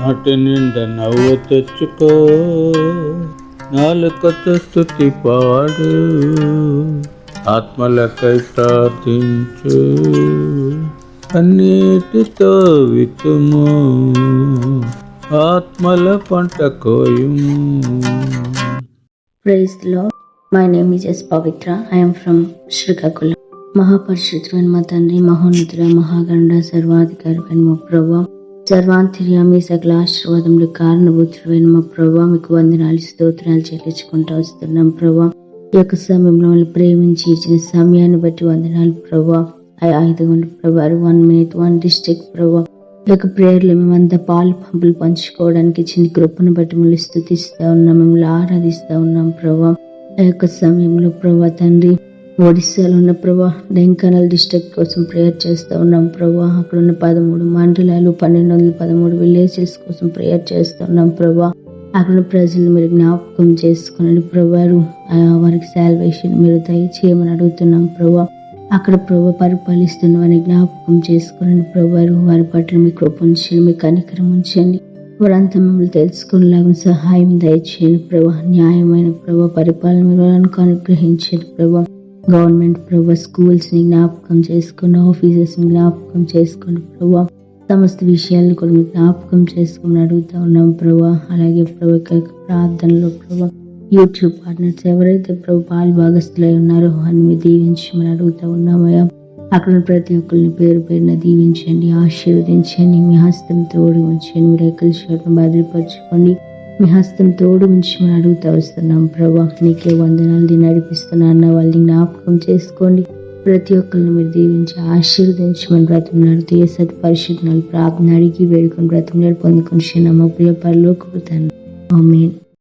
నాటి నిండా నవ్వు తెచ్చుకో. నాలుకతో స్థుతి పాడు. ఆత్మలకై ప్రార్థించు. అన్నిటితో వితుము ఆత్మల పంట కోయుము. ప్రైజ్లో my name is S Pavithra I'm from Srikakulam మహాపరిశుద్ధులైన మా తండ్రి మహోన్నతుడ మహాగండ సర్వాధికారి మా ప్రభా సర్వాంతర్యామి సకల ఆశీర్వాదములు కారణభూతుడైన మా ప్రభా మీకు వందనాలు స్తోత్రాలు చెల్లించుకుంటూ వస్తున్నాం ప్రభా. ఈ యొక్క సమయంలో మమ్మల్ని ప్రేమించి ఇచ్చిన సమయాన్ని బట్టి వందనాలు ప్రభా. ఐదుగుండు ప్రభా వన్ మినిట్ వన్ డిస్ట్రిక్ట్ ప్రభా. ఈ యొక్క ప్రేయర్లో మేమంతా పాలు పంపులు పంచుకోవడానికి చిన్న కృపను బట్టి మిమ్మల్ని స్థుతిస్తూ ఉన్నాం మిమ్మల్ని ఆరాధిస్తూ ఉన్నాం ప్రభా. ఆ యొక్క సమయంలో ప్రభా తండ్రి ఒడిస్సాలో ఉన్న ప్రభా ఢెంకానల్ డిస్ట్రిక్ట్ కోసం ప్రేయర్ చేస్తూ ఉన్నాం ప్రభా. అక్కడ ఉన్న పదమూడు మండలాలు పన్నెండు వందల పదమూడు విలేజెస్ కోసం ప్రేయర్ చేస్తూ ఉన్నాం ప్రభా. అక్కడ ఉన్న ప్రజలు మీరు జ్ఞాపకం చేసుకుని ప్రభారు. వారికి శాల్వేషన్ మీరు దయచేయమని అడుగుతున్నాం ప్రభా. అక్కడ ప్రభా పరిపాలిస్తున్న వారిని జ్ఞాపకం చేసుకుని ప్రభారు. వారి పట్ల మీ కృప ఉంచండి మీ కనికరం ఉంచండి. వారంతా మిమ్మల్ని తెలుసుకునేలాగా సహాయం దయచేయండి ప్రభా. న్యాయమైన ప్రభా పరిపాలన మీరు అనుగ్రహించండి ప్రభా. గవర్నమెంట్ ప్రభు స్కూల్స్ని జ్ఞాపకం చేసుకుని ఆఫీసెస్ని జ్ఞాపకం చేసుకోండి ప్రభా. సమస్త విషయాలను కూడా మీరు జ్ఞాపకం చేసుకుని అడుగుతా ఉన్నాం ప్రభా. అలాగే ప్రభు ప్రార్థనలో ప్రభా యూట్యూబ్ పార్ట్నర్స్ ఎవరైతే ప్రభు పాలు భాగస్థులై ఉన్నారో అని మీరు దీవించమని అడుగుతా ఉన్నామయ్యా అక్కడ ప్రతి ఒక్కరిని పేరు పేరున దీవించండి ఆశీర్వదించండి మీ హస్తంతో ఉంచండి మీరు ఎక్కల చోట్ల భద్రపరచుకోండి. మీ హస్తం తోడు ఉంచమని అడుగుతా వస్తున్నాం. ప్రభా నీకే వందనాలు. నడిపిస్తున్నా అన్న వాళ్ళని జ్ఞాపకం చేసుకోండి. ప్రతి ఒక్కరిని మీరు దీవించి ఆశీర్వదించమని బ్రతుకున్నాడు దేశత పరిశుద్ధులు ప్రార్థన అడిగి వేడుకొని బ్రతుకున్నాడు పొందుకొని నమ్మ ప్రియ పరలోకి తండ్రి. ఆమేన్.